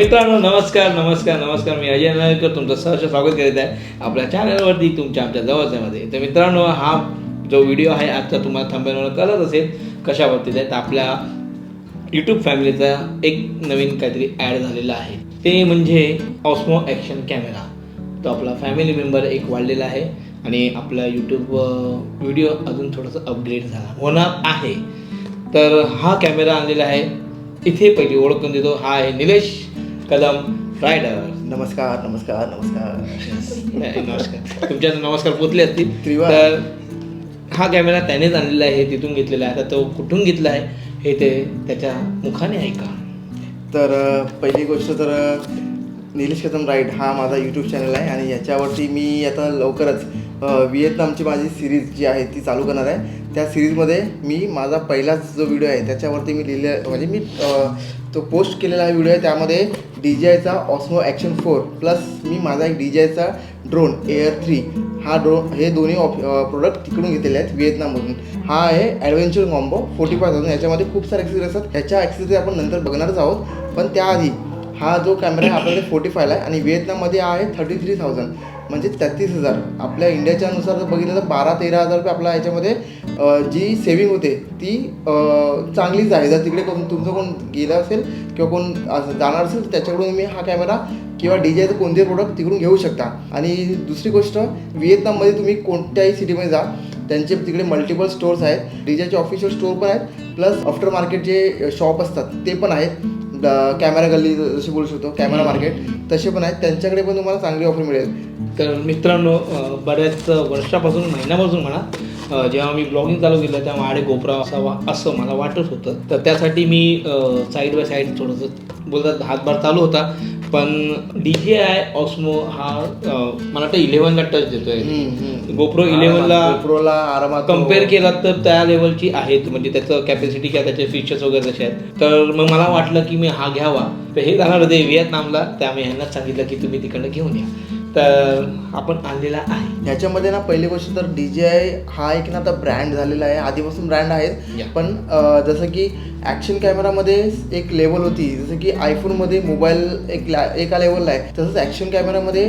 मित्रांनो नमस्कार नमस्कार नमस्कार. मी अजय नायकर तुमचं सहर्ष स्वागत करीत आहे आपल्या चॅनलवरती तुमच्या आमच्या जवळच्यामध्ये. तर मित्रांनो हा जो व्हिडिओ आहे आजचा तुम्हाला थांबवण्यावर कळत असेल कशावरती आहे तर आपल्या यूट्यूब फॅमिलीचा एक नवीन काहीतरी ॲड झालेला आहे. ते म्हणजे ऑस्मो ॲक्शन कॅमेरा तो आपला फॅमिली मेंबर एक वाढलेला आहे आणि आपला यूट्यूब व्हिडिओ अजून थोडंसं अपग्रेड झाला होणार आहे. तर हा कॅमेरा आणलेला आहे. इथे पहिली ओळख करून देतो. हा आहे निलेश. कदम रायडर. नमस्कार नमस्कार नमस्कार. नमस्कार. तुमच्या नमस्कार पोचले असतील. त्रिवार. तर हा कॅमेरा त्यानेच आणलेला आहे तिथून घेतलेला आहे. आता तो कुठून घेतला आहे हे ते त्याच्या मुखाने ऐका. तर पहिली गोष्ट तर निलेश कदम राईड हा माझा यूट्यूब चॅनल आहे आणि याच्यावरती मी आता लवकरच व्हिएतनामची माझी सिरीज जी आहे ती चालू करणार आहे. त्या सिरीजमध्ये मी माझा पहिलाच जो व्हिडिओ आहे त्याच्यावरती मी लिहिले म्हणजे मी तो पोस्ट केलेला हा व्हिडिओ आहे त्यामध्ये डी जे आयचा ऑस्मो ॲक्शन फोर प्लस मी माझा एक डी जे आयचा ड्रोन एअर थ्री हा ड्रोन हे दोन्ही ऑप प्रोडक्ट तिकडून घेतलेले आहेत व्हिएतनाममधून. हा आहे adventure combo forty five thousand याच्यामध्ये खूप सारे ॲक्सेसरी असतात. ह्याच्या ॲक्सेसरी आपण नंतर बघणारच आहोत. पण त्याआधी हा जो कॅमेरा आहे आपल्याकडे फोर्टी फायला आहे आणि व्हिएतनाममध्ये आहे थर्टी थ्री थाउजंड म्हणजे तेहतीस हजार. आपल्या इंडियाच्या नुसार जर बघितलं तर बारा तेरा हजार रुपये आपल्या ह्याच्यामध्ये जी सेविंग होते ती चांगलीच आहे जर तिकडे कोण तुमचं कोण गेलं असेल किंवा कोण असं जाणार असेल तर त्याच्याकडून तुम्ही हा कॅमेरा किंवा डी जेचं कोणतेही प्रोडक्ट तिकडून घेऊ शकता. आणि दुसरी गोष्ट व्हिएतनाममध्ये तुम्ही कोणत्याही सिटीमध्ये जा त्यांचे तिकडे मल्टिपल स्टोर्स आहेत. डीजेचे ऑफिशियल स्टोर पण आहेत. प्लस आफ्टर मार्केट जे शॉप असतात ते पण आहेत. कॅमेरा गल्ली जशी बोलू शकतो कॅमेरा मार्केट. तसे पण आहेत. त्यांच्याकडे पण तुम्हाला चांगली ऑफर मिळेल. तर मित्रांनो बऱ्याच वर्षापासून महिन्यापासून म्हणा जेव्हा मी ब्लॉगिंग चालू केलं तेव्हा आडे कोपरा असावा असं मला वाटत होतं. तर त्यासाठी मी साईड बाय साईड थोडंसं बोलतात हातभार चालू होता. पण डी जे आय ऑस्मो हा मला वाटतं इलेव्हनला टच देतोय. गोप्रो इलेव्हनला प्रोला आरामात कंपेअर केला तर त्या लेवलची आहेत. म्हणजे त्याचं कॅपॅसिटी किंवा त्याचे फीचर्स वगैरे तसे आहेत. तर मग मला वाटलं की मी हा घ्यावा. तर हे जाणार होते व्हिएतनामला त्यामुळे ह्यांनाच सांगितलं की तुम्ही तिकडनं घेऊन या. तर आपण आणलेला आहे. ह्याच्यामध्ये ना पहिली गोष्ट तर डी जे आय हा एक ना आता ब्रँड झालेला आहे. आधीपासून ब्रँड आहेत. Yeah. पण अं, जसं की ॲक्शन कॅमेरामध्ये एक लेवल होती. जसं की आयफोनमध्ये मोबाईल एक ला एका लेवलला आहे. तसंच ॲक्शन कॅमेरामध्ये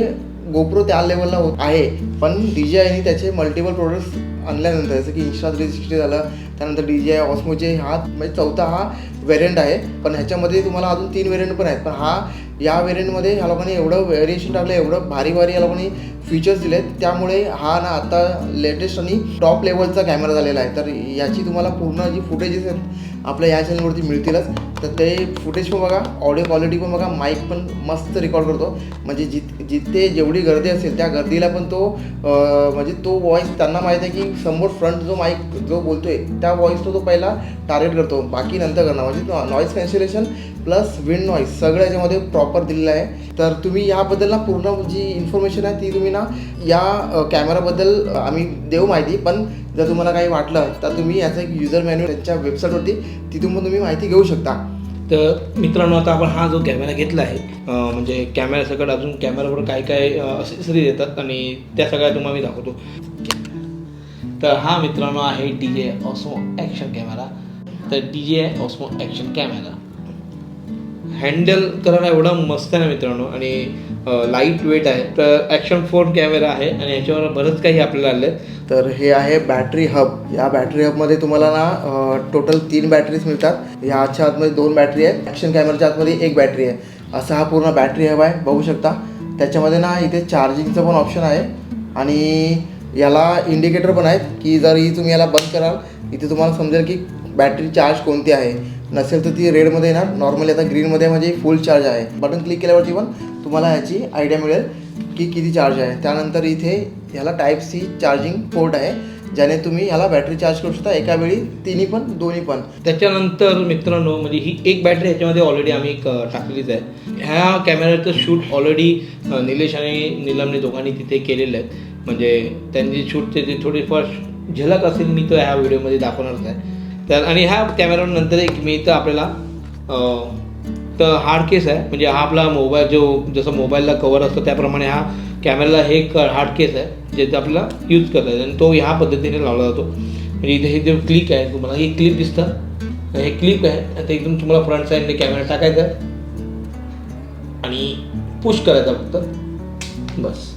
गोप्रो त्या लेवलला होत आहे. पण डी जे आयने त्याचे मल्टिपल प्रोडक्ट्स आणल्यानंतर जसं की इन्स्टा थ्री सिक्स्टी झालं त्यानंतर डी जे आय ऑस्मोचे हा म्हणजे चौथा हा व्हेरियंट आहे. पण ह्याच्यामध्ये तुम्हाला अजून तीन व्हेरियंट पण आहेत. पण हा या व्हेरियंटमध्ये ह्या लोकांनी एवढं व्हेरिएशन टाकलं एवढं भारी भारी या लोकांनी फीचर्स दिलेत. त्यामुळे हा ना आता लेटेस्ट आणि टॉप लेवलचा कॅमेरा झालेला आहे. तर याची तुम्हाला पूर्ण जी फुटेजेस आहेत आपल्या या चॅनलवरती मिळतीलच. तर ते फुटेज पण बघा ऑडिओ क्वालिटी पण बघा माईक पण मस्त रेकॉर्ड करतो. म्हणजे जित जिथे जेवढी गर्दी असेल त्या गर्दीला पण तो म्हणजे तो व्हॉइस त्यांना माहीत आहे की समोर फ्रंट जो माईक जो बोलतो आहे त्या वॉईस तो तो पहिला टार्गेट करतो. बाकी नंतर करणार. म्हणजे noise cancellation plus wind noise सगळं याच्यामध्ये प्रॉपर दिलेलं आहे. तर तुम्ही याबद्दल ना पूर्ण जी इन्फॉर्मेशन आहे ती तुम्ही ना या कॅमेराबद्दल आम्ही देऊ माहिती. पण जर तुम्हाला काही वाटलं तर तुम्ही याचा एक युजर मॅन्यू त्यांच्या वेबसाईटवरती तिथून पण तुम्ही माहिती घेऊ शकता. तर मित्रांनो आता आपण हा जो कॅमेरा घेतला आहे म्हणजे कॅमेरा सगळं अजून कॅमेरावर काय काय असेसरीज येतात आणि त्या सगळ्या तुम्हाला मी दाखवतो. तर हा मित्रांनो आहे D J Osmo action camera तर D J Osmo action camera handle करायला एवढा मस्त आहे ना मित्रांनो आणि लाइट वेट आहे. तर ॲक्शन फोर कॅमेरा आहे आणि याच्यावर बरंच काही आपल्याला आलं आहे तर हे आहे बॅटरी हब या बॅटरी हबमध्ये तुम्हाला ना टोटल तीन बॅटरीज मिळतात. याच्या आतमध्ये दोन बॅटरी आहेत. ॲक्शन कॅमेराच्या आतमध्ये एक बॅटरी आहे. असा हा पूर्ण बॅटरी हब आहे. बघू शकता. त्याच्यामध्ये ना इथे चार्जिंगचं पण ऑप्शन आहे. आणि याला इंडिकेटर पण आहेत की जर ही तुम्ही याला बंद कराल इथे तुम्हाला समजेल की बॅटरी चार्ज कोणती आहे. नसेल तर ती रेडमध्ये येणार. नॉर्मली आता ग्रीनमध्ये म्हणजे फुल चार्ज आहे. बटन क्लिक केल्यावरती पण तुम्हाला ह्याची आयडिया मिळेल की किती चार्ज आहे. त्यानंतर इथे ह्याला टाईप सी चार्जिंग पोर्ट आहे ज्याने तुम्ही ह्याला बॅटरी चार्ज करू शकता. एका वेळी तिन्ही पण दोन्ही पण. त्याच्यानंतर मित्रांनो म्हणजे ही एक बॅटरी ह्याच्यामध्ये ऑलरेडी आम्ही एक, टाकलीच आहे. ह्या कॅमेऱ्याचं शूट ऑलरेडी निलेश आणि नीलमने दोघांनी तिथे केलेलं आहे. म्हणजे त्यांची शूटचे जे थोडीफार झलक असेल मी तर ह्या व्हिडिओमध्ये दाखवणारच आहे. तर आणि ह्या कॅमेऱ्यानंतर एक एक मिळतं आपल्याला तर हार्ड केस आहे. म्हणजे हा आपला मोबाईल जो जसं मोबाईलला कवर असतो त्याप्रमाणे हा कॅमेऱ्याला हे क हार्ड केस आहे जे आपल्याला यूज करता येतो आणि तो ह्या पद्धतीने लावला जातो. म्हणजे इथे हे जे क्लिक आहे तुम्हाला. हे क्लिप दिसतं. हे क्लिप आहे. आता एकदम तुम्हाला फ्रंट साईडने कॅमेरा टाकायचा आणि पुश करायचा फक्त. बस.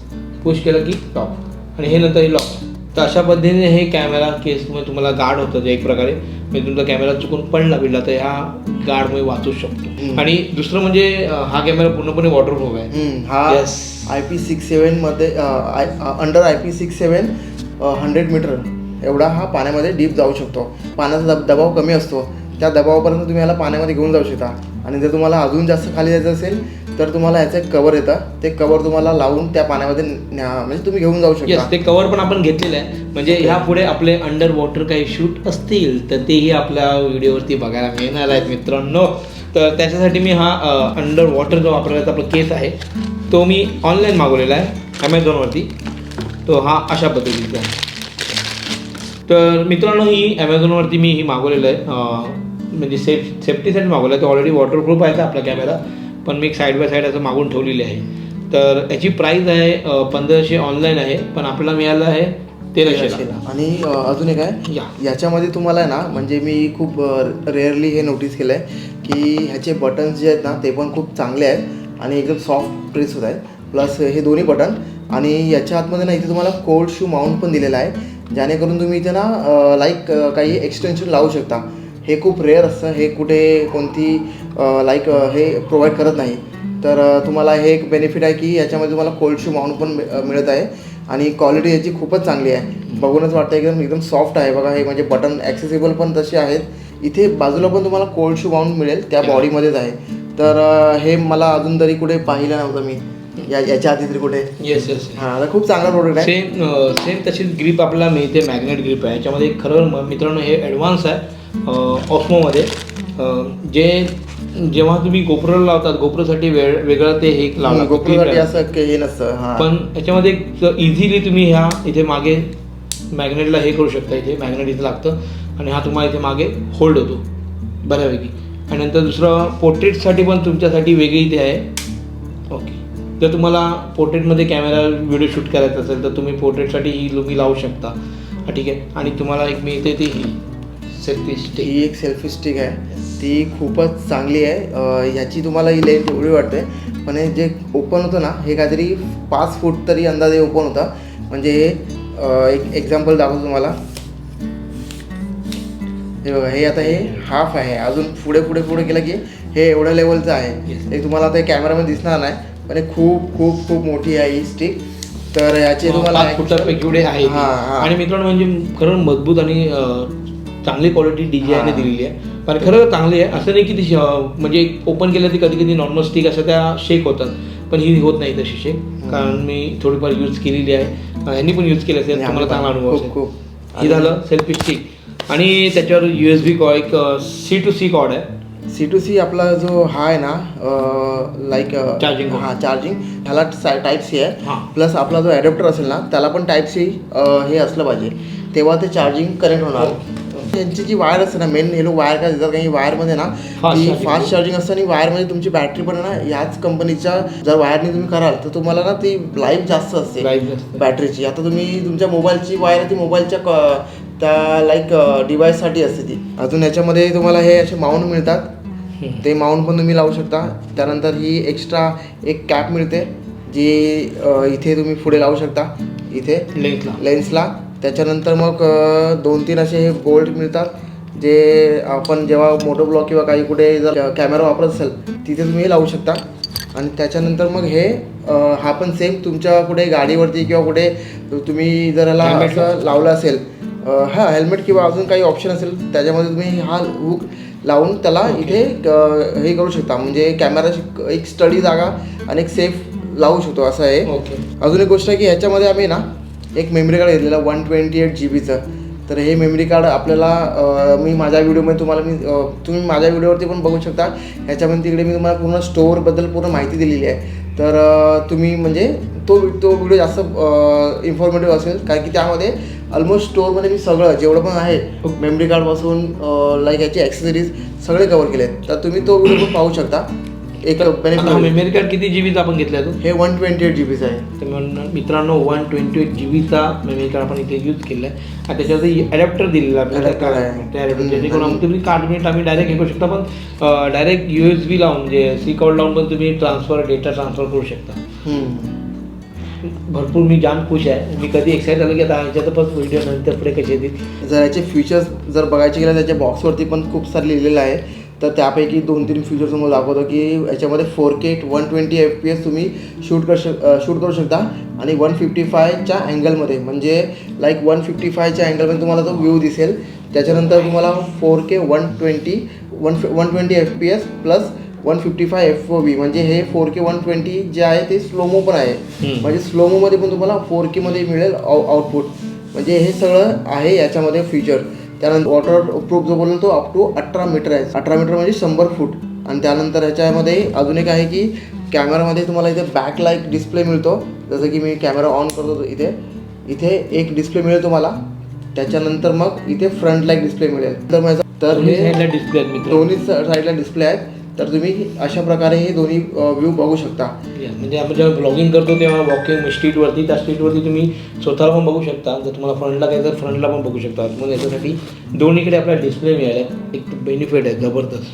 पुश केलं की लॉक आणि हे नंतर हे लॉक तर अशा पद्धतीने हे कॅमेरा केसमुळे तुम्हाला गार्ड होतं एक प्रकारे. म्हणजे तुमचा कॅमेरा चुकून पडला बिडला तर ह्या गार्डमुळे वाचू शकतो. आणि दुसरं म्हणजे हा कॅमेरा पूर्णपणे वॉटरप्रूफ आहे. हा. I P six सेवनमध्ये under I P six seven hundred metre एवढा हा पाण्यामध्ये डीप जाऊ शकतो. पाण्याचा दब दबाव कमी असतो. त्या दबावापर्यंत तुम्ही याला पाण्यामध्ये घेऊन जाऊ शकता. आणि जर तुम्हाला अजून जास्त खाली जायचं असेल तर तुम्हाला याचं एक कवर येतं ते कवर तुम्हाला लावून त्या पाण्यामध्ये न्या- म्हणजे तुम्ही घेऊन जाऊ शकता. ते कवर पण आपण घेतलेलं आहे. म्हणजे ह्या पुढे आपले अंडर वॉटर काही शूट असतील तर तेही आपल्या व्हिडिओवरती बघायला मिळणार आहेत मित्रांनो. तर त्याच्यासाठी मी हा अंडर वॉटर जो वापरायचा आपला केस आहे तो मी ऑनलाईन मागवलेला आहे ॲमेझॉनवरती तो हा अशा पद्धतीचा आहे. तर मित्रांनो ही ॲमेझॉनवरती मी ही मागवलेलं आहे. म्हणजे सेफ सेफ्टीसाठी मागवलं आहे. तो ऑलरेडी वॉटरप्रूफ आहे आपला कॅमेरा. पण मी एक साईड बाय साईड असं मागून ठेवलेली आहे. तर याची प्राईस आहे पंधराशे ऑनलाईन आहे पण आपल्याला मिळालं आहे तेराशेला. आणि अजून एक आहे. या. याच्यामध्ये तुम्हाला आहे ना म्हणजे मी खूप रेअरली हे नोटीस केलं आहे की ह्याचे बटन्स जे आहेत ना ते पण खूप चांगले आहेत आणि एकदम सॉफ्ट प्रेस होत आहेत. प्लस हे दोन्ही बटन आणि याच्या आतमध्ये ना इथे तुम्हाला कोल्ड शू माउंट पण दिलेला आहे. जेणेकरून तुम्ही इथे ना लाईक काही एक्सटेन्शन लावू शकता. हे खूप रेअर असतं. हे कुठे कोणती लाईक हे प्रोव्हाइड करत नाही. तर तुम्हाला हे एक बेनिफिट आहे की याच्यामध्ये तुम्हाला कोल्ड शू माउंट पण मिळत आहे. आणि क्वालिटी याची खूपच चांगली आहे. बघूनच वाटतं एकदम एकदम सॉफ्ट आहे. बघा हे म्हणजे बटन ॲक्सेसिबल पण तसे आहेत. इथे बाजूला पण तुम्हाला कोल्ड शू माउंट मिळेल. त्या बॉडीमध्येच आहे. तर हे मला अजून तरी कुठे पाहिलं नव्हतं मी. या याच्या आधी तरी कुठे. येस येस हां खूप चांगला प्रोडक्ट आहे. सेम सेम तशीच ग्रीप आपल्याला मिळते मॅग्नेट ग्रीप आहे. याच्यामध्ये खरं मित्रांनो हे ॲडव्हान्स आहे ऑस्मोमध्ये जे जेव्हा तुम्ही गोप्रोला लावतात गोप्रोसाठी वेळ वेगळं ते हे गोप्रोसाठी असं काही हे नसतं हां. पण याच्यामध्ये इझिली तुम्ही ह्या इथे मागे मॅग्नेटला हे करू शकता इथे मॅग्नेट इथे लागतं. आणि हा तुम्हाला इथे मागे होल्ड होतो बऱ्यापैकी. आणि नंतर दुसरं पोर्ट्रेटसाठी पण तुमच्यासाठी वेगळी इथे आहे. ओके जर तुम्हाला पोर्ट्रेटमध्ये कॅमेरा व्हिडिओ शूट करायचा असेल तर तुम्ही पोर्ट्रेटसाठी ही तुम्ही लावू शकता. हा, ठीक आहे. आणि तुम्हाला एक मिळते ती ही सेल्फी स्टिक ही एक सेल्फी स्टिक आहे. ती खूपच चांगली आहे. ह्याची तुम्हाला ही लेंथ एवढी वाटते. पण हे जे ओपन होतं ना हे काहीतरी पाच फूट तरी अंदाजे ओपन होतं. म्हणजे हे एक एक्झाम्पल दाखवतो तुम्हाला. हे बघा हे आता हे हाफ आहे. अजून पुढे पुढे पुढे गेलं की हे एवढ्या लेवलचं आहे. हे तुम्हाला आता कॅमेरामध्ये दिसणार नाही पण हे खूप खूप खूप मोठी आहे ही स्टिक तर याचे तुम्हाला एवढे आहे. आणि मित्रांनो म्हणजे खरं मजबूत आणि चांगली क्वालिटी डीजीआयने हां. दिलेली आहे. पण खरं चांगली आहे. असं नाही की ती म्हणजे ओपन केलं ती कधी कधी नॉर्मल स्टिक अशा त्या शेक होतात. पण ही होत नाही तशी शेक कारण मी थोडीफार यूज केलेली आहे. अं, यांनी पण यूज केली असेल तुम्हाला चांगला अनुभव. हे झालं सेल्फी स्टिक आणि त्याच्यावर यू एस बी कॉ एक सी टू सी कॉड आहे. सी टू सी आपला जो हा आहे ना लाईक cord. हा चार्जिंग ह्याला टाईप सी आहे. हां. प्लस आपला जो ॲडॅप्टर असेल ना त्याला पण टाईप सी हे असलं पाहिजे. तेव्हा ते चार्जिंग कनेक्ट होणार. त्यांची जी वायर असते ना मेन हे लोक वायर काय देतात काही वायरमध्ये ना ती. फास्ट चार्जिंग असते. आणि वायरमध्ये तुमची बॅटरी पण ना याच कंपनीच्या जर वायरने तुम्ही कराल तर तुम्हाला ना ती लाईफ जास्त असते. बॅटरीची आता तुम्ही तुमच्या मोबाईलची वायर ती मोबाईलच्या त्या लाईक डिव्हाइससाठी असते ती. अजून याच्यामध्ये तुम्हाला हे असे माउंट मिळतात. ते माउंट पण तुम्ही लावू शकता. त्यानंतर ही एक्स्ट्रा एक कॅप मिळते जी इथे तुम्ही पुढे लावू शकता. इथे लेन्सला लेन्सला त्याच्यानंतर मग दोन तीन असे हे बोल्ट मिळतात जे आपण जेव्हा मोटो ब्लॉक किंवा काही कुठे जर कॅमेरा वापरत असेल तिथे तुम्ही हे लावू शकता. आणि त्याच्यानंतर मग हे हा पण सेम तुमच्या कुठे गाडीवरती किंवा कुठे तुम्ही जर याला Helmet ला? असं लावलं असेल हा हेल्मेट किंवा अजून काही ऑप्शन असेल त्याच्यामध्ये तुम्ही हा हुक लावून त्याला इथे हे करू शकता. म्हणजे कॅमेराची एक स्टडी जागा आणि एक सेफ लावू शकतो असं आहे. ओके अजून एक गोष्ट आहे की ह्याच्यामध्ये आम्ही ना एक मेमरी कार्ड घेतलेलं वन ट्वेंटी एट जी बीचं तर हे मेमरी कार्ड आपल्याला मी माझ्या व्हिडिओमध्ये तुम्हाला मी तुम्ही माझ्या व्हिडिओवरती पण बघू शकता. ह्याच्यामध्ये तिकडे मी तुम्हाला पूर्ण स्टोअरबद्दल पूर्ण माहिती दिलेली आहे. तर तुम्ही म्हणजे तो तो व्हिडिओ जास्त इन्फॉर्मेटिव्ह असेल. कारण की त्यामध्ये ऑलमोस्ट स्टोअरमध्ये मी सगळं जेवढं पण आहे मेमरी कार्डपासून लाईक याची ॲक्सेसरीज सगळे कवर केले आहेत तर तुम्ही तो व्हिडिओ पण पाहू शकता. एक बेनिफिट मेमरी कार्ड किती जीबीचा आपण घेतला तो? हे वन ट्वेंटी एट जी बीचं आहे. तर म्हणून मित्रांनो वन ट्वेंटी एट जी बीचा मेमरी कार्ड आपण इथे यूज केला आहे आणि त्याच्यावरती अडॅप्टर दिलेला आहे. जेणेकरून आम्ही तुम्ही कार्ड मिनिट आम्ही डायरेक्ट हे करू शकता. पण डायरेक्ट यू एस बी लावून म्हणजे सी कार्ड लावून पण तुम्ही ट्रान्सफर डेटा ट्रान्सफर करू शकता. भरपूर मी जाम खुश आहे. मी कधी एक्साइट झालो की आता ह्याच्यात पण व्हिडिओ नंतर पुढे कसे येतील? जर याचे फीचर्स जर बघायचे गेलं त्याच्या बॉक्सवरती पण खूप सारे लिहिलेलं आहे. तर त्यापैकी दोन तीन फीचर्स तुम्हाला दाखवतो की याच्यामध्ये four K one twenty F P S तुम्ही शूट कर शक शूट करू शकता. आणि वन फिफ्टी फायच्या अँगलमध्ये म्हणजे लाईक वन फिफ्टी फायच्या अँगलमध्ये तुम्हाला तो व्ह्यू दिसेल. त्याच्यानंतर तुम्हाला four K one twenty one one twenty F P S plus one fifty five F O B म्हणजे हे फोर के वन ट्वेंटी जे आहे ते स्लोमो पण आहे. म्हणजे स्लोमोमध्ये पण तुम्हाला फोर केमध्ये मिळेल आउटपुट म्हणजे हे सगळं आहे याच्यामध्ये फीचर त्यानंतर वॉटर प्रूफ जो बोलतो तो अप टू अठरा मीटर आहे. अठरा मीटर म्हणजे शंभर फूट. आणि त्यानंतर ह्याच्यामध्ये अजून एक आहे की कॅमेरामध्ये तुम्हाला इथे बॅक लाइट डिस्प्ले मिळतो. जसं की मी कॅमेरा ऑन करतो इथे. इथे एक डिस्प्ले मिळेल तुम्हाला. त्याच्यानंतर मग इथे फ्रंट लाइट डिस्प्ले मिळेल. तर माझं तर हे डिस्प्ले आहेत दोन्ही साईडला डिस्प्ले आहेत. तर तुम्ही अशा प्रकारे हे दोन्ही व्ह्यू बघू शकता. म्हणजे आपण जेव्हा ब्लॉगिंग करतो तेव्हा वॉकिंग स्ट्रीटवरती त्या स्ट्रीटवरती तुम्ही स्वतःला पण बघू शकता. जर तुम्हाला फ्रंटला काय तर फ्रंटला पण बघू शकता. मग याच्यासाठी दोन्हीकडे आपल्याला डिस्प्ले मिळाला एक बेनिफिट आहे जबरदस्त.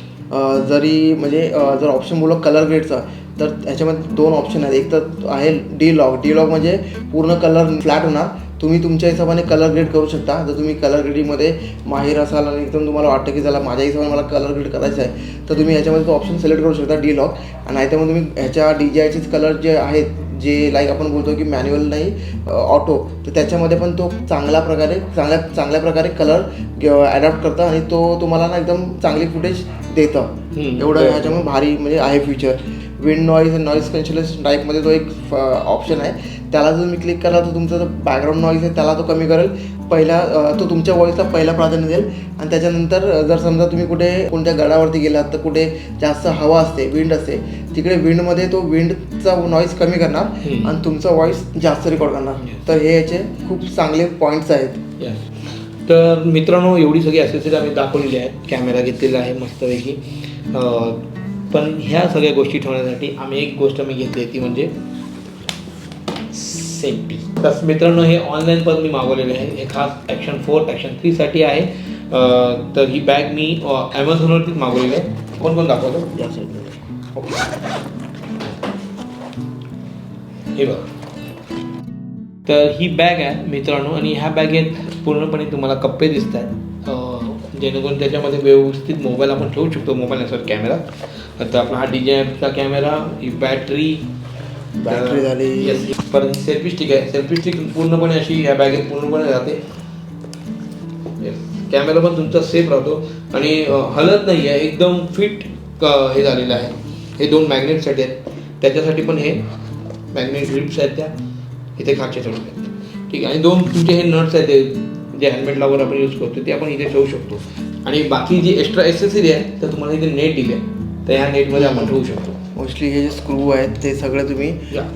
जरी म्हणजे जर ऑप्शन बोललो कलर ग्रेडचा तर ह्याच्यामध्ये दोन ऑप्शन आहेत. एक तर आहे डी लॉक डी लॉक म्हणजे पूर्ण कलर फ्लॅट होणार. तुम्ही तुमच्या हिशोबाने कलर ग्रेड करू शकता. जर तुम्ही कलर ग्रेडिंगमध्ये माहीर असाल आणि एकदम तुम्हाला वाटतं की चला माझ्या हिशोबाने मला कलर ग्रेड करायचं आहे तर तुम्ही ह्याच्यामध्ये तो ऑप्शन सिलेक्ट करू शकता डी लॉक आणि नाहीतर मग तुम्ही ह्याच्या डी जी आयचेच कलर जे आहेत जे लाईक आपण बोलतो की मॅन्युअल नाही ऑटो तर त्याच्यामध्ये पण तो चांगल्या प्रकारे चांगल्या चांगल्या प्रकारे कलर ॲडॅप्ट करतं आणि तो तुम्हाला ना एकदम चांगली फुटेज देतं. एवढं ह्याच्यामुळे भारी म्हणजे आहे फीचर विंड नॉईज आणि नॉईज कन्शलेशन टाईपमध्ये तो एक ऑप्शन आहे. त्याला जर मी क्लिक केला तर तुमचा जो बॅकग्राऊंड नॉईज आहे त्याला तो कमी करेल. पहिला तो तुमच्या वॉईसला पहिला प्राधान्य देईल. आणि त्याच्यानंतर जर समजा तुम्ही कुठे कोणत्या गडावरती गेलात तर कुठे जास्त हवा असते विंड असते तिकडे विंडमध्ये तो विंडचा नॉईज कमी करणार. आणि तुमचा वॉईस जास्त रेकॉर्ड करणार. तर हे याचे खूप चांगले पॉईंट्स आहेत. तर मित्रांनो एवढी सगळी ॲसेसरी आम्ही दाखवलेली आहेत. कॅमेरा घेतलेला आहे मस्तपैकी. पण ह्या सगळ्या गोष्टी ठेवण्यासाठी आम्ही एक गोष्ट मी घेतली ती म्हणजे सेफ्टी तर मित्रांनो हे ऑनलाईन पण मी मागवलेले आहे. हे खास ॲक्शन फोर ॲक्शन थ्रीसाठी आहे. तर ही बॅग मी ॲमेझॉनवरतीच मागवलेली आहे. कोण कोण दाखवतो? या साईडला हे बघा. तर ही बॅग आहे मित्रांनो आणि ह्या बॅगेत पूर्णपणे तुम्हाला कप्पे दिसत आहेत जेणेकरून त्याच्यामध्ये व्यवस्थित मोबाईल आपण ठेवू शकतो मोबाईल नसेल कॅमेरा आता आपला हा डी जे एफचा कॅमेरा ही बॅटरी Battery झाली. परत सेल्फी स्टिक आहे. सेल्फी स्टिक पूर्णपणे अशी ह्या बॅगेत पूर्णपणे राहते कॅमेरा पण तुमचा सेफ राहतो. आणि हलत नाही आहे एकदम फिट हे झालेलं आहे. हे दोन मॅग्नेटसाठी आहेत. त्याच्यासाठी पण हे मॅग्नेट ग्रिप्स आहेत त्या. इथे ठेवले आहेत ठीक आहे. आणि दोन तुमचे हे नट्स आहेत. ते जे हेल्मेट लावून आपण यूज करतो ते आपण इथे ठेवू शकतो. आणि बाकी जी एक्स्ट्रा एसेसरी आहे तर तुम्हाला इथे नेट दिले. तर ह्या नेटमध्ये आपण ठेवू शकतो. मोस्टली हे जे स्क्रू आहेत ते सगळे तुम्ही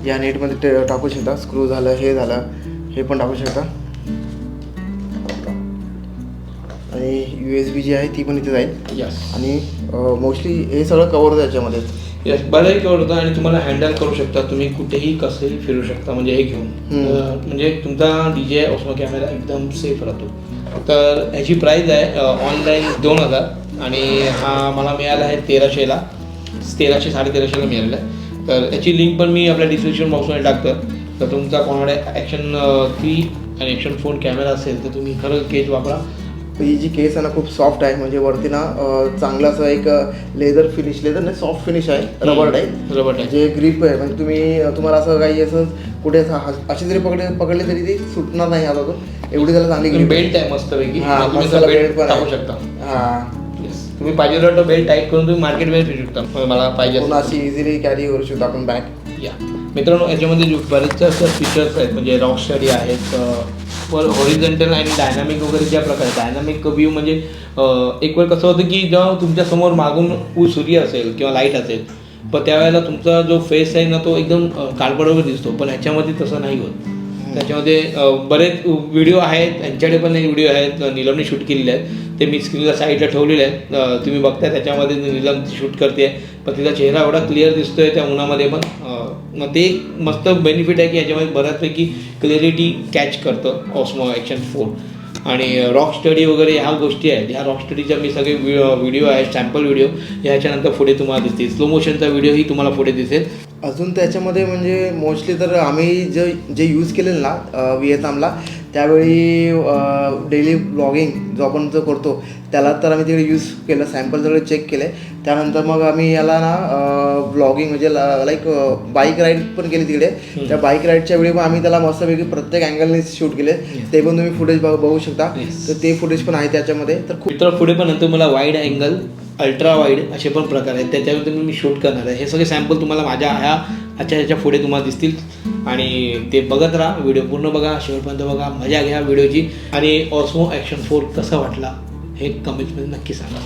या. नेटमध्ये टाकू शकता. स्क्रू झालं हे झालं हे पण टाकू शकता. आणि यू एस बी जी आहे ती पण इथे जाईल. यस आणि मोस्टली हे सगळं कवर होतं बरंही कवर होतं आणि तुम्हाला हँडल करू शकता. तुम्ही कुठेही कसंही फिरू शकता. म्हणजे हे घेऊन. म्हणजे तुमचा डी जे ओस्मो कॅमेरा एकदम सेफ राहतो. तर ह्याची प्राईज आहे ऑनलाईन दोन हजार. आणि हा मला मिळाला आहे तेराशेला तेराशे साडेतेराशेला मिळालेला आहे. तर याची लिंक पण मी आपल्या डिस्क्रिप्शन बॉक्समध्ये टाकतं. तर तुमचा कोणाकडे ॲक्शन थ्री आणि ॲक्शन फोन कॅमेरा असेल तर तुम्ही खरं केज वापरा. ही जी केस आहे ना खूप सॉफ्ट आहे. म्हणजे वरती ना चांगलं असं एक लेदर फिनिश लेदर नाही सॉफ्ट फिनिश आहे. Rubber type. Rubber type. जे ग्रीप आहे म्हणजे तुम्ही तुम्हाला असं काही असं कुठे हा- अशी जरी पकडले पकडले तरी ती सुटणार नाही हातातून. एवढी त्याला चांगली. बेल्ट आहे. मस्तपैकी. हा, बेल्ट पण टाकू आहे. शकता. हा. तुम्ही पाहिजे तर बेल्ट टाईट करून तुम्ही मार्केटमध्ये फिरू शकता. म्हणजे मला पाहिजे. अशी इझिली कॅरी करू शकतो आपण बॅग या मित्रांनो याच्यामध्ये जो बरेचसे असे फीचर्स आहेत म्हणजे रॉक स्टडी आहेत वर हॉरिझेंटल आणि डायनामिक वगैरे ज्या प्रकारे डायनामिक व्ह्यू म्हणजे एक वेळ कसं होतं की जेव्हा तुमच्यासमोर मागून उ- सूर्य असेल किंवा लाइट असेल पण त्यावेळेला तुमचा जो फेस आहे ना तो एकदम काळपडवर दिसतो पण ह्याच्यामध्ये तसं नाही होत. त्याच्यामध्ये बरेच व्हिडिओ आहेत यांच्याकडे पण व्हिडिओ आहेत नीलमने शूट केलेले आहेत. ते मी स्क्रीनला साईडला ठेवलेले आहेत तुम्ही बघताय त्याच्यामध्ये नीलम शूट करते पण तिचा चेहरा एवढा क्लिअर दिसतोय त्या उन्हामध्ये पण. मग ते एक मस्त बेनिफिट आहे की याच्यामध्ये बऱ्याचपैकी क्लिअरिटी कॅच करतं ऑस्मो ॲक्शन फोर आणि रॉक स्टडी वगैरे ह्या गोष्टी आहेत. ह्या रॉक स्टडीच्या मी सगळे व्हिडिओ आहे सॅम्पल व्हिडिओ ह्याच्यानंतर पुढे तुम्हाला दिसतील. स्लो मोशनचा व्हिडिओही तुम्हाला पुढे दिसेल. अजून त्याच्यामध्ये म्हणजे मोस्टली तर आम्ही जे जे यूज केलेलं ना व्हिएतनामला त्यावेळी डेली ब्लॉगिंग जो आपण जो करतो त्याला तर आम्ही तिकडे यूज केलं सॅम्पल सगळे चेक केले. त्यानंतर मग आम्ही याला ना ब्लॉगिंग म्हणजे लाईक बाईक राईड पण केली तिकडे. त्या बाईक राईडच्या वेळी आम्ही त्याला मस्तपैकी प्रत्येक अँगलने शूट केले. ते पण तुम्ही फुटेज बघू शकता. तर ते फुटेज पण आहे त्याच्यामध्ये. तर खूप मित्र पुढे पण नंतर मला वाईड अँगल अल्ट्रा वाईड असे पण प्रकार आहेत. त्याच्यामध्ये मी शूट करणार आहे. हे सगळे सॅम्पल तुम्हाला माझ्या ह्या ह्याच्या ह्याच्या पुढे तुम्हाला दिसतील. आणि ते बघत राहा व्हिडिओ पूर्ण बघा शेवटपर्यंत बघा मजा घ्या व्हिडिओची. आणि ऑस्मो ॲक्शन फोर कसा वाटला हे कमेंट्समध्ये नक्की सांगा.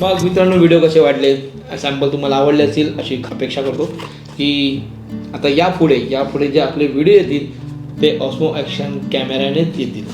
मग मित्रांनो व्हिडिओ कसे वाटले सॅम्पल तुम्हाला आवडले असतील अशी अपेक्षा करतो की आता यापुढे यापुढे जे आपले व्हिडिओ येतील ते ऑस्मो ॲक्शन कॅमेऱ्यानेच येतील.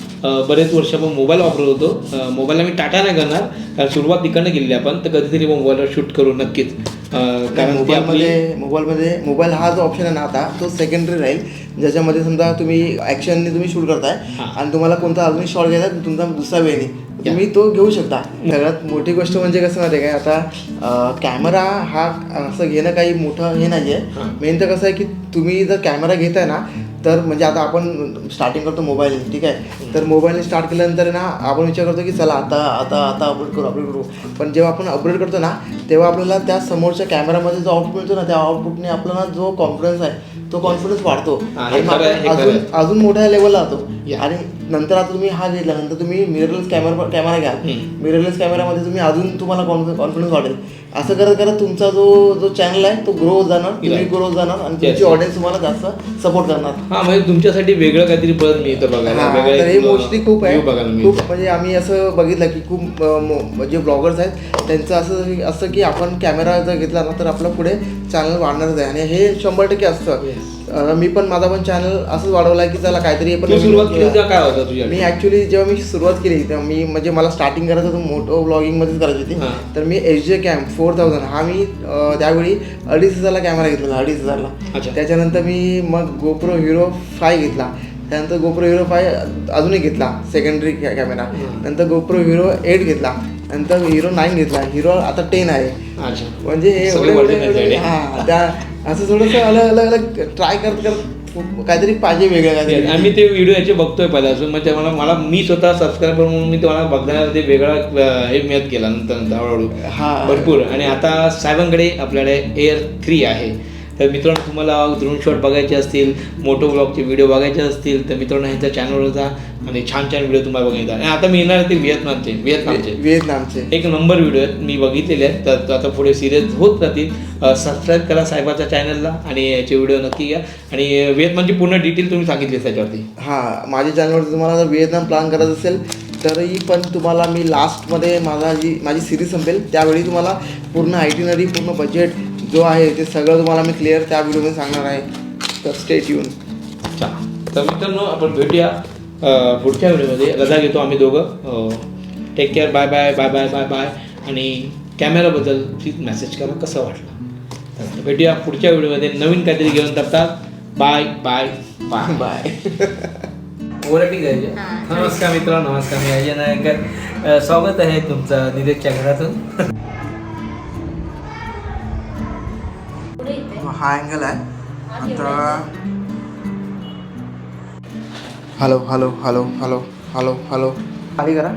बरेच वर्ष आपण मोबाईल वापरत होतो. मोबाईल मोबाईलला मी टाटा नाही करणार कारण सुरुवात तिकडनं केलेली आपण. तर कधीतरी मोबाईलवर शूट करू नक्कीच. कारण ती आपली मोबाईलमध्ये मोबाईलमध्ये मोबाईल हा जो ऑप्शन आहे ना आता तो सेकंडरी राहील. ज्याच्यामध्ये समजा तुम्ही ॲक्शनने तुम्ही शूट करताय. आणि तुम्हाला कोणता अजून शॉट घ्यायचा तुमचा दुसरा वेळी तुम्ही तो घेऊ शकता. सगळ्यात मोठी गोष्ट म्हणजे कसं माहिती आहे काय? आता कॅमेरा हा असं घेणं काही मोठं हे नाही. आहे मेन तर कसं आहे की तुम्ही जर कॅमेरा घेताय ना तर म्हणजे आता आपण स्टार्टिंग करतो मोबाईल ठीक आहे तर मोबाईलने स्टार्ट केल्यानंतर ना आपण विचार करतो की चला आता आता आता अपलोड करू अपलोड करू पण जेव्हा आपण अपलोड करतो ना तेव्हा आपल्याला त्या समोरच्या कॅमेरामध्ये जो आउटपुट मिळतो ना त्या आउटपुटने आपल्याला जो कॉन्फिडन्स आहे तो कॉन्फिडन्स वाढतो अजून. अजून मोठ्या लेवलला जातो. आणि नंतर आता तुम्ही हा घेतला नंतर तुम्ही मिररलेस कॅमेरा कॅमेरा घ्या. मिररलेस कॅमेरामध्ये तुम्ही अजून तुम्हाला कॉन्फिडन्स वाढेल असं करत करत तुमचा जो जो चॅनल आहे तो ग्रो जाणार तुम्ही. ग्रो जाणार आणि तुमची. ऑडियन्स तुम्हाला जास्त सपोर्ट करणार. हा म्हणजे तुमच्यासाठी वेगळं काहीतरी परत मिळतं बघायला. हा, हे मोस्टली खूप आहे. खूप म्हणजे आम्ही असं बघितलं की खूप जे ब्लॉगर्स आहेत त्यांचं असं असं की आपण कॅमेरा जर घेतला ना तर आपलं पुढे चॅनल वाढणारच आहे. आणि हे शंभर टक्के असतं. मी पण माझा पण चॅनल असंच वाढवला की चला काहीतरी आपण तू सुरुवात केली तेव्हा काय होतं तुझ्या मी ऍक्च्युली जेव्हा मी सुरुवात केली तेव्हा मी म्हणजे मला स्टार्टिंग करायचं होतं मोठं ब्लॉगिंगमध्येच करायची होती. तर मी H J cam four thousand हा मी त्यावेळी अडीच हजारला कॅमेरा घेतलेला अडीच हजारला. त्याच्यानंतर मी मग गोप्रो हिरो फाय घेतला. त्यानंतर गोप्रो हिरो फाय अजूनही घेतला सेकंडरी कॅमेरा. नंतर गोप्रो हिरो एट घेतला. नंतर हिरो नाईन घेतला. हिरो आता टेन आहे. म्हणजे हे. हा त्या असं थोडंसं अलग अलग अलग ट्राय करत करत काहीतरी पाहिजे वेगळं काहीतरी. आम्ही ते व्हिडिओ याचे बघतोय पहिल्यापासून म्हणजे मला मला मी स्वतः सबस्क्राईबर म्हणून मी तुम्हाला बघण्यामध्ये वेगळा हे मिळत केला नंतर नंतर हळूहळू. हा. भरपूर. आणि आता साहेबांकडे आपल्याकडे एअर थ्री आहे. तर मित्रांनो तुम्हाला ड्रोन शॉट बघायचे असतील मोटो ब्लॉगचे व्हिडिओ बघायचे असतील तर मित्रांनो ह्यांच्या चॅनलवर जा आणि छान छान व्हिडिओ तुम्हाला बघायचा आणि आता मी येणार आहे ते व्हिएतनामचे व्हिएतनामचे. व्हिएतनामचे. एक नंबर व्हिडिओ आहेत मी बघितलेले आहेत. तर तर आता पुढे सिरियस होत राहतील. सबस्क्राईब करा साहेबाच्या चॅनलला आणि याचे व्हिडिओ नक्की घ्या. आणि व्हिएतनामची पूर्ण डिटेल तुम्ही सांगितली त्याच्यावरती. हां माझ्या चॅनलवरती तुम्हाला जर व्हिएतनाम प्लॅन करायचं असेल तरीही पण तुम्हाला मी लास्टमध्ये माझा जी माझी सिरीज संपेल त्यावेळी तुम्हाला पूर्ण आयटिनरी पूर्ण बजेट जो आहे ते सगळं तुम्हाला मी क्लिअर त्या व्हिडिओमध्ये सांगणार आहे. तर स्टेट येऊन तर मित्रांनो आपण भेटूया पुढच्या व्हिडिओमध्ये रजा घेतो आम्ही दोघं. Take care bye bye bye bye bye bye आणि कॅमेराबद्दल प्लीज मेसेज करा कसं वाटलं. तर भेटूया पुढच्या व्हिडिओमध्ये नवीन काहीतरी घेऊन टाकतात बाय बाय बाय बाय ओरटी हां. नमस्कार मित्र नमस्कार. मी अजय नायकर. स्वागत आहे तुमचं निलेशच्या घरातून. हा अँगल आहे. हा आता hello hello hello hello hello hello. खाली करा.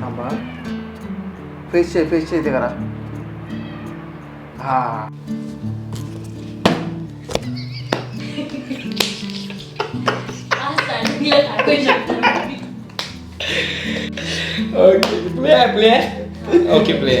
थांबा. फेसचे फेसचे इथे करा. हां. Okay play play okay play